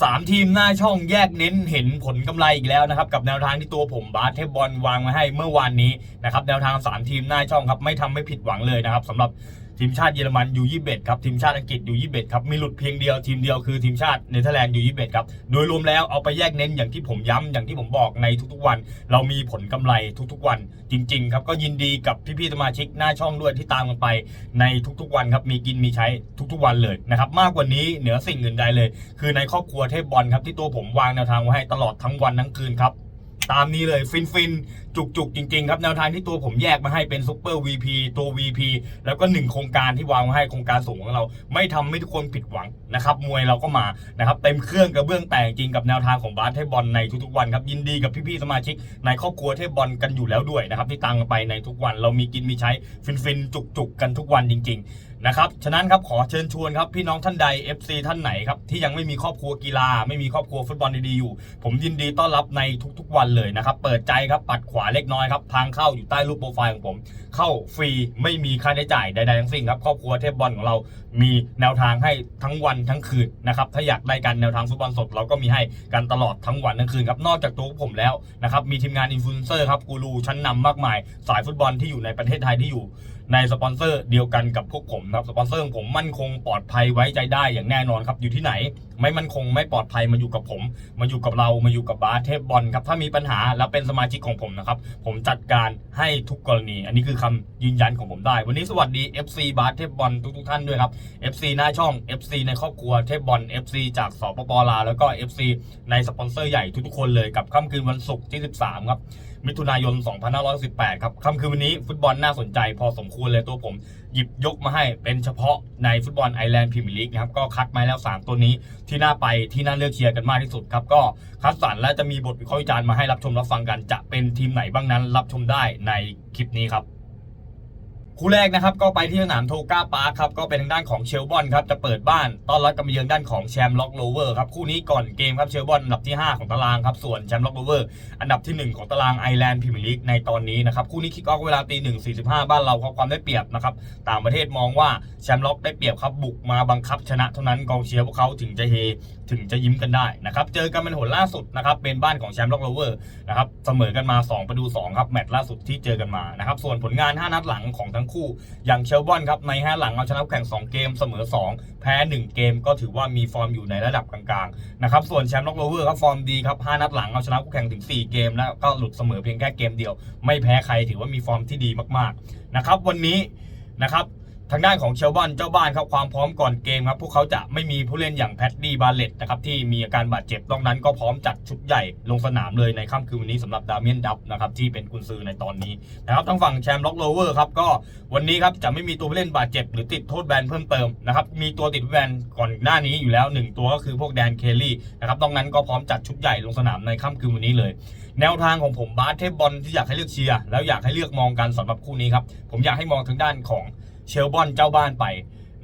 สามทีมหน้าช่องแยกเน้นเห็นผลกำไรอีกแล้วนะครับ กับแนวทางที่ตัวผมบาสเทพบอลวางมาให้เมื่อวานนี้นะครับแนวทางสามทีมหน้าช่องครับไม่ทำไม่ผิดหวังเลยนะครับสำหรับ ทีมชาติเยอรมันยูยี่เบครับทีมชาติอังกฤษยูยี่เบครับมีหลุดเพียงเดียวทีมเดียวคือทีมชาติเนเธอร์แลนด์ยูยี่เบครับโดยรวมแล้วเอาไปแยกเน้นอย่างที่ผมย้ำอย่างที่ผมบอกในทุกๆวัน เรามีผลกำไรทุกๆวัน จริง ๆ ครับก็ยินดีกับพี่ๆสมาชิกหน้าช่องด้วยที่ตามกันไปในทุกๆวันครับมีกินมีใช้ทุกๆวันเลยนะครับมากกว่านี้เหนือสิ่งอื่นใดเลย คือในครอบครัวเทพบอลครับที่ตัวผมวางแนวทางไว้ให้ตลอดทั้งวันทั้งคืนครับ ตามนี้เลยฟินฟินจุกจุกจริง ๆ ครับแนวทางที่ตัวผมแยกมาให้เป็นซุปเปอร์ VP ตัว VP แล้วก็หนึ่งโครงการที่วางมาให้โครงการสูงของเรา ไม่ทำให้ทุกคนผิดหวังนะครับมวยเราก็มานะครับเต็มเครื่องกระเบื้องแตกจริงกับแนวทางของบาสเทบอลในทุกๆวันครับยินดีกับพี่ๆสมาชิก ในครอบครัวเทบอลกันอยู่แล้วด้วยนะครับที่ตามกันไปในทุกวันเรามีกินมีใช้ฟินฟินจุกจุกกันทุกวันจริง ๆ นะครับ ฉะนั้นครับขอเชิญชวนครับพี่น้องท่านใด FC ท่านไหนครับที่ยังไม่มีครอบครัวกีฬา ไม่มีครอบครัวฟุตบอลดีๆอยู่ ผมยินดีต้อนรับในทุกๆวันเลยนะครับ เปิดใจครับปัดขวาเล็กน้อยครับทางเข้าอยู่ใต้รูปโปรไฟล์ของผม เข้าฟรีไม่มีค่าใช้จ่ายใดๆทั้งสิ้นครับครอบครัวเทพบอลของเรา มีแนวทางให้ทั้งวันทั้งคืนนะครับถ้าอยากได้กันแนวทางฟุตบอลสดเราก็มีให้กันตลอดทั้งวันทั้งคืนครับนอกจากตัวผมแล้วนะครับมีทีมงานอินฟลูเอนเซอร์ครับกูรูชั้นนำมากมาย สายฟุตบอลที่อยู่ในประเทศไทยที่อยู่ในสปอนเซอร์เดียวกันกับพวกผมครับสปอนเซอร์ของผมมั่นคงปลอดภัยไว้ใจได้อย่างแน่นอนครับ อยู่ที่ไหน ไม่มั่นคงไม่ปลอดภัยมาอยู่กับผม มาอยู่กับเรามาอยู่กับบาสเทพบอลครับถ้ามีปัญหาแล้วเป็นสมาชิกของผมนะครับ ผมจัดการให้ทุกกรณี อันนี้คือคำยืนยันของผมได้ วันนี้สวัสดี FC บาสเทพบอลทุกๆท่านด้วยครับ FC หน้าช่อง FC ในครอบครัวเทพบอล FC จากสปปลาวแล้วก็ FC ในสปอนเซอร์ใหญ่ทุกๆคนเลยกับค่ำคืนวันศุกร์ที่ 13 ครับ มิถุนายน 2518 ครับค่ำคืนวันนี้ฟุตบอลน่าสนใจพอสมควรเลยตัวผม หยิบยกมาให้เป็นเฉพาะในฟุตบอลไอแลนด์พรีเมียร์ลีกนะครับก็คัดมาแล้ว 3 ตัวนี้ที่น่าไปที่น่าเลือกเชียร์กันมากที่สุดครับ ก็คัดสรรและจะมีบทวิเคราะห์วิจารณ์มาให้รับชมรับฟังกันจะเป็นทีมไหนบ้างนั้นรับชมได้ในคลิปนี้ครับ คู่แรกนะครับก็ไปที่สนามโทก้าปาร์คครับก็เป็นทางด้านของเชลบอนครับจะเปิดบ้านต้อนรับกับเยือนด้านของแชมป์ล็อกโลเวอร์ครับคู่นี้ก่อนเกมครับเชลบอนอันดับที่ 5 ของตารางครับส่วนแชมป์ล็อกโลเวอร์อันดับที่ 1 ของตารางไอแลนด์พรีเมียร์ลีกในตอนนี้นะครับคู่นี้คิกออฟเวลาตีหนึ่งสี่สิบห้าบ้านเราครับความได้เปรียบนะครับต่างประเทศมองว่าแชมป์ล็อกได้เปรียบครับบุกมาบังคับชนะเท่านั้นกองเชียร์พวกเขาถึงจะเฮถึงจะยิ้มกันได้นะครับเจอกันเป็นหนล่าสุดนะครับเป็นบ้านของแชมป์ล็อกโรเวอร์นะครับเสมอกันมา2ประตู2ครับแมตช์ล่าสุดที่เจอกันมานะครับส่วนผลงาน 5 นัดหลังของทั้งคู่ อย่างเชลบอนครับใน5หลังเอาชนะแข่ง 2 เกมเสมอ 2 แพ้ 1 เกมก็ถือว่ามีฟอร์มอยู่ในระดับกลางๆนะครับส่วนแชมป์ล็อกโรเวอร์ครับฟอร์มดีครับ5นัดหลังเอาชนะคู่แข่งถึง 4 เกม แล้วก็หลุดเสมอเพียงแค่เกมเดียว ไม่แพ้ใครถือว่ามีฟอร์มที่ดีมากๆนะครับวันนี้นะครับ ทางด้านของเชลบอนเจ้าบ้านครับความพร้อมก่อนเกมครับพวกเขาจะไม่มีผู้เล่นอย่างแพดดี้บาเลตนะครับที่มีอาการบาดเจ็บตรงนั้นก็พร้อมจัดชุดใหญ่ลงสนามเลยในค่ำคืนวันนี้สำหรับดาเมียนดับนะครับที่เป็นกุนซือในตอนนี้นะครับทางฝั่งแชมป์ล็อกโลเวอร์ครับก็วันนี้ครับจะไม่มีตัวผู้เล่นบาดเจ็บหรือติดโทษแบนเพิ่มเติมนะครับมีตัวติดแบนก่อนหน้านี้อยู่แล้วหนึ่งตัวก็คือพวกแดนเคลลี่นะครับตรงนั้นก็พร้อมจัดชุดใหญ่ลงสนามในค่ำคืนวันนี้เลย แนวทางของผมบาสเทพบอลที่อยากให้เลือกเชียร์แล้วอยากให้เลือกมองกันสำหรับคู่นี้ครับผมอยากให้มองทางด้านของ เชลบอนเจ้าบ้านไป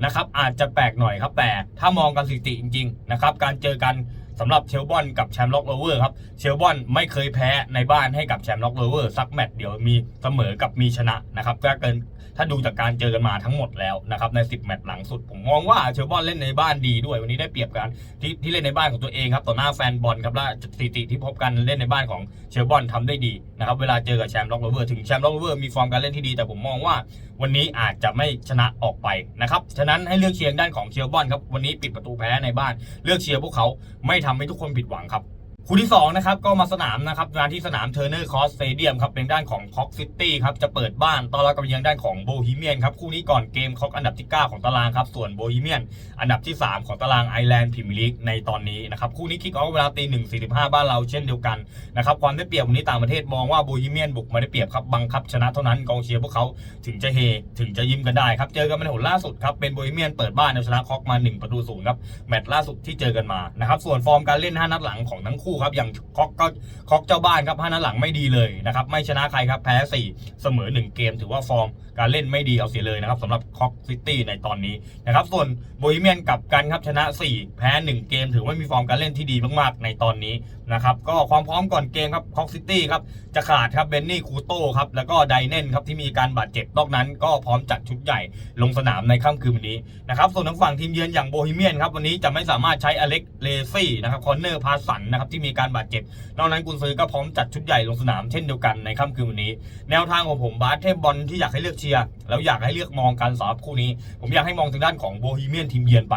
นะครับอาจจะแปลกหน่อยครับแต่ถ้ามองกันสถิติจริงๆนะครับการเจอกันสำหรับเชลบอนกับแชมป์ล็อกโรเวอร์ครับเชลบอนไม่เคยแพ้ในบ้านให้กับแชมป์ล็อกโรเวอร์สักแมตช์เดียวมีเสมอกับมีชนะนะครับถ้าเกิน ถ้าดูจากการเจอกันมาทั้งหมดแล้วนะครับใน 10 แมตช์หลังสุด ผมมองว่าเชลบอนเล่นในบ้านดีด้วย วันนี้ได้เปรียบกันที่ที่เล่นในบ้านของตัวเองครับต่อหน้าแฟนบอลครับและสถิติที่พบกันเล่นในบ้านของเชลบอนทำได้ดีนะครับเวลาเจอกับแชมป์ล็อกโรเวอร์ถึงแชมป์ล็อกโรเวอร์มีฟอร์มการเล่นที่ดี แต่ผมมองว่าวันนี้อาจจะไม่ชนะออกไปนะครับฉะนั้นให้เลือกเชียร์ด้านของเชียร์บอลครับวันนี้ปิดประตูแพ้ในบ้าน เลือกเชียร์พวกเขาไม่ทำให้ทุกคนผิดหวังครับ คู่ที่2นะครับก็มาสนามนะครับงานที่สนามเทอร์เนอร์คอสเตเดียมครับเป็นด้านของพ็อกซิตี้ครับจะเปิดบ้านต้อนรับกับยังด้านของโบฮีเมียนครับคู่นี้ก่อนเกมคอกอันดับที่ 9 ของตารางครับส่วนโบฮีเมียนอันดับที่ 3 ของตารางไอแลนด์พรีเมียร์ลีกในตอนนี้นะครับคู่นี้คิกออฟเวลาตีหนึ่งสี่สิบห้าบ้านเราเช่นเดียวกันนะครับความได้เปรียบวันนี้ต่างประเทศมองว่าโบฮีเมียนบุกมาได้เปรียบครับบังคับชนะเท่านั้นกองเชียร์พวกเขาถึงจะเฮถึงจะยิ้มกันได้ครับเจอกันในหนล่าสุดครับเป็นโบฮีเมียนเปิดบ้านเอาชนะคอกมา1ประตูศูนย์ครับแมตช์ล่าสุดที่เจอกันมานะครับส่วนฟอร์มการเล่น 5 นัดหลังของทั้งคู่ครับอย่างคอกก็คอกเจ้าบ้านครับห้านัดหลังไม่ดีเลยนะครับไม่ชนะใครครับแพ้ 4 เสมอ 1 เกม ถือว่าฟอร์มการเล่นไม่ดีเอาเสียเลยนะครับสำหรับคอกซิตี้ในตอนนี้นะครับส่วนโบฮีเมียนกับกันครับชนะ 4 แพ้ 1 เกม ถือว่ามีฟอร์มการเล่นที่ดีมากๆ ในตอนนี้นะครับก็ความพร้อมก่อนเกมครับคอกซิตี้ครับจะขาดครับเบนนี่คูโต้ครับแล้วก็ไดเน่นครับที่มีการบาดเจ็บนอกนั้น ก็พร้อมจัดชุดใหญ่ลงสนามในค่ำคืนวันนี้นะครับส่วนทางฝั่งทีมเยือนอย่างโบฮีเมียนครับวันนี้จะไม่สามารถใช้อเล็กเลซี่นะครับคอนเนอร์พาสันนะครับที่มีการบาดเจ็บ นอกนั้นกุนซือก็พร้อมจัดชุดใหญ่ลงสนามเช่นเดียวกันในค่ำคืนวันนี้ แนวทางของผมบาสเทพบอลที่อยากให้เลือกเชียร์แล้วอยากให้เลือกมองการสำหรับคู่นี้ ผมอยากให้มองทางด้านของโบฮีเมียนทีมเยือนไป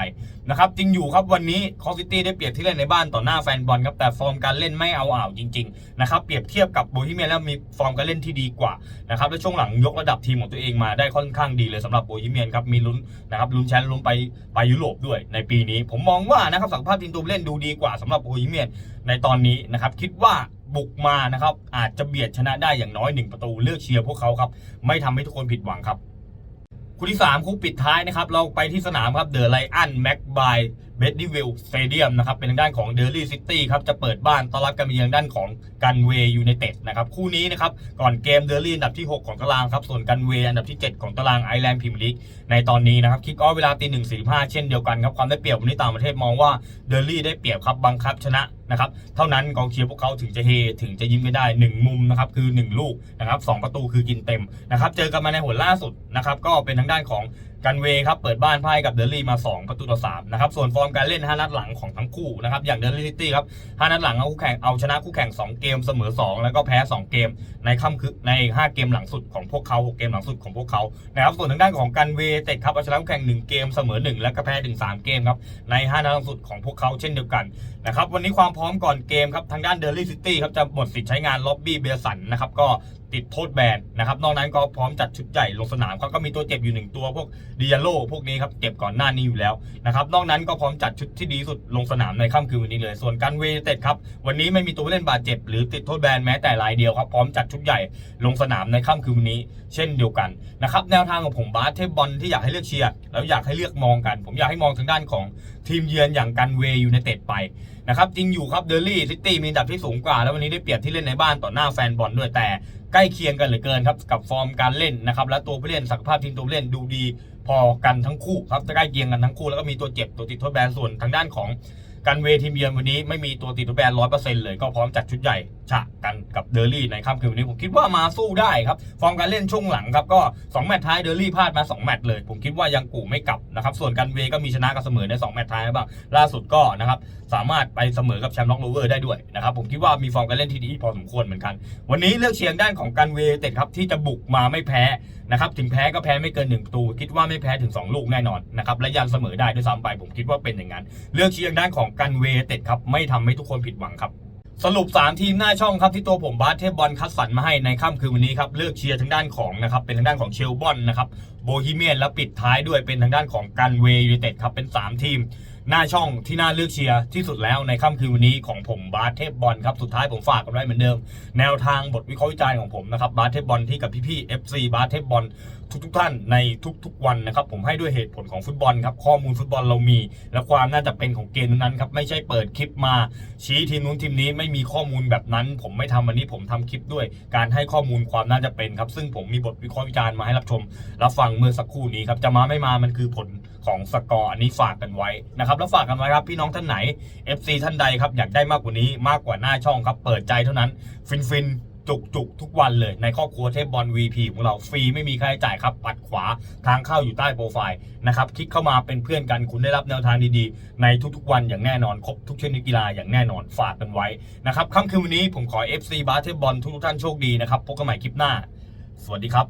นะครับจริงอยู่ครับวันนี้คอซิตี้ได้เปรียบที่เล่นในบ้านต่อหน้าแฟนบอลครับแต่ฟอร์มการเล่นไม่เอาอ่าวจริงๆนะครับเปรียบเทียบกับโบฮีเมียนแล้วมีฟอร์มการเล่นที่ดีกว่านะครับและช่วงหลังยกระดับทีมของตัวเองมาได้ค่อนข้างดีเลยสำหรับโบฮีเมียนครับมีลุ้นนะครับลุ้นแชมป์ลุ้นไปไปยุโรปด้วยในปีนี้ ผมมองว่านะครับศักยภาพทีมตัวเล่นดูดีกว่าสำหรับโบฮีเมียนในตอนนี้นะครับคิดว่าบุกมานะครับอาจจะเบียดชนะได้อย่างน้อยหนึ่งประตูเลือกเชียร์พวกเขาครับไม่ทำให้ทุกคนผิดหวังครับ คู่ที่ 3 คู่ปิดท้ายนะครับ เราไปที่สนามครับเดอะไลอันแม็กบาย เบดดี้วิลสเตเดียมนะครับเป็นทางด้านของเดลี่ซิตี้ครับจะเปิดบ้านต้อนรับการมาเยือนทางด้านของกันเวย์ยูไนเต็ดนะครับคู่นี้นะครับก่อนเกมเดลี่อันดับที่ 6 ของตารางครับส่วนกันเวย์อันดับที่ 7 ของตารางไอแลนด์พรีเมียร์ลีกในตอนนี้นะครับคิกออฟเวลาตีหนึ่งสี่ห้าเช่นเดียวกันครับความได้เปรียบวันนี้ต่างประเทศมองว่าเดลี่ได้เปรียบครับบังคับชนะนะครับเท่านั้นกองเชียร์พวกเขาถึงจะเฮถึงจะยิ้มกันได้ 1 มุมนะครับคือ 1 ลูกนะครับสองประตูคือกินเต็มนะครับเจอกันมาในหนล่าสุดนะครับก็เป็นทางด้านของ กันเวครับเปิดบ้านพ่ายกับเดลี่มา 2 ประตูต่อ3นะครับส่วนฟอร์มการเล่น 5 นัดหลังของทั้งคู่นะครับอย่างเดลี่ซิตี้ครับ 5 นัดหลังเอาคู่แข่งเอาชนะคู่แข่ง 2 เกมเสมอ 2 แล้วก็แพ้ 2 เกม ในค่ำคือใน 5 เกมหลังสุดของพวกเขา 6 เกมหลังสุดของพวกเขานะครับส่วนทางด้านของกันเวเต็ดครับเอาชนะคู่แข่ง 1 เกมเสมอ 1 แล้วก็แพ้ถึง 3 เกมครับใน 5 นัดหลังสุดของพวกเขาเช่นเดียวกันนะครับวันนี้ความพร้อมก่อนเกมครับทางด้านเดลี่ซิตี้ครับจะหมดสิทธิ์ใช้งานล็อบบี้เบสันนะครับก็ ติดโทษแบนนะครับ นอกนั้นก็พร้อมจัดชุดใหญ่ลงสนามเขาก็มีตัวเจ็บอยู่หนึ่งตัวพวกดิยาโลพวกนี้ครับเจ็บก่อนหน้านี้อยู่แล้วนะครับ นอกนั้นก็พร้อมจัดชุดที่ดีสุดลงสนามในค่ำคืนวันนี้เลย ส่วนการเวเต็ดครับวันนี้ไม่มีตัวเล่นบาดเจ็บ หรือติดโทษแบนแม้แต่รายเดียวครับพร้อมจัดชุดใหญ่ลงสนามในค่ำคืนวันนี้ เช่นเดียวกันนะครับแนวทางของผมบาสเทพบอลที่อยากให้เลือกเชียร์แล้วอยากให้เลือกมองกัน ผมอยากให้มองทางด้านของทีมเยือนอย่างกันเวย์ยูไนเต็ดไปนะครับจริงอยู่ครับเดลี่ซิตี้มีอันดับที่สูงกว่า แล้ววันนี้ได้เปรียบที่เล่นในบ้านต่อหน้าแฟนบอลด้วยแต่ ใกล้เคียงกันเหลือเกินครับกับฟอร์มการเล่นนะครับและตัวผู้เล่นศักยภาพทีมตัวผู้เล่นดูดีพอกันทั้งคู่ครับจะใกล้เคียงกันทั้งคู่แล้วก็มีตัวเจ็บตัวติดทดแบนส่วนทางด้านของกันเวทีมเยือนวันนี้ไม่มีตัวติดทดแบนร้อยเปอร์เซ็นต์เลยก็พร้อมจัดชุดใหญ่ ฉะกันกับเดอรี่ในค่ำคืนวันนี้ผมคิดว่ามาสู้ได้ครับ ฟอร์มการเล่นช่วงหลังครับก็สองแมตช์ท้ายเดอรี่พลาดมาสองแมตช์เลย ผมคิดว่ายังกู่ไม่กลับนะครับ ส่วนกันเวก็มีชนะกับเสมอในสองแมตช์ท้ายบ้างล่าสุดก็นะครับสามารถไปเสมอกับแชมป์ล็อกโรเวอร์ได้ด้วยนะครับผมคิดว่ามีฟอร์มการเล่นที่ดีพอสมควรเหมือนกัน วันนี้เลือกเชียงด้านของกันเวเต็ดครับที่จะบุกมาไม่แพ้นะครับถึงแพ้ก็แพ้ไม่เกิน1ประตู คิดว่าไม่แพ้ถึง 2 ลูกแน่นอนนะครับและยันเสมอได้ด้วยซ้ำไปผมคิดว่าเป็นอย่างนั้น เลือกเชียงด้านของกันเวเต็ดครับไม่ทำให้ทุกคนผิดหวังครับ สรุป 3 ทีมหน้าช่องครับที่ตัวผมบาสเทพบอลคัดสรรมาให้ในค่ำคืนวันนี้ครับเลือกเชียร์ทางด้านของนะครับเป็นทางด้านของเชลบอนนะครับโบฮีเมียนและปิดท้ายด้วยเป็นทางด้านของกันเวยูไนเต็ดครับเป็น 3 ทีม หน้าช่องที่น่าเลือกเชียร์ที่สุดแล้วในค่ำคืนวันนี้ของผมบาสเทพบอลครับสุดท้ายผมฝากกันไว้เหมือนเดิม แนวทางบทวิเคราะห์วิจารณ์ของผมนะครับบาสเทพบอลที่กับพี่ๆ FC บาสเทพบอลทุกๆท่านในทุกๆวันนะครับผมให้ด้วยเหตุผลของฟุตบอลครับข้อมูลฟุตบอลเรามี และความน่าจะเป็นของเกมนั้นครับไม่ใช่เปิดคลิปมา ชี้ทีมนู้นทีมนี้ไม่มีข้อมูลแบบนั้น ผมไม่ทำวันนี้ผมทำคลิปด้วย การให้ข้อมูลความน่าจะเป็นครับซึ่งผมมีบทวิเคราะห์วิจารณ์มาให้รับชมรับฟังเมื่อสักครู่นี้ครับจะมาไม่มามันคือผลของสกอร์อันนี้ฝากกันไว้นะครับครับแล้วฝากกันไว้ครับพี่น้องท่านไหน FC ท่านใดครับอยากได้มากกว่านี้มากกว่าหน้าช่องครับเปิดใจเท่านั้นฟินฟินจุกจุกทุกวันเลยในครอบครัวเทพบอล VP ของเราฟรีไม่มีค่าใช้จ่ายครับ ปัดขวาทางเข้าอยู่ใต้โปรไฟล์นะครับ คลิกเข้ามาเป็นเพื่อนกันคุณได้รับแนวทางดีๆ ในทุกๆวันอย่างแน่นอน ครบทุกชนิดกีฬาอย่างแน่นอนฝากกันไว้นะครับค่ำคืนวันนี้ผมขอ FC บาสเทพบอลทุกท่านโชคดีนะครับพบกันใหม่คลิปหน้า สวัสดีครับ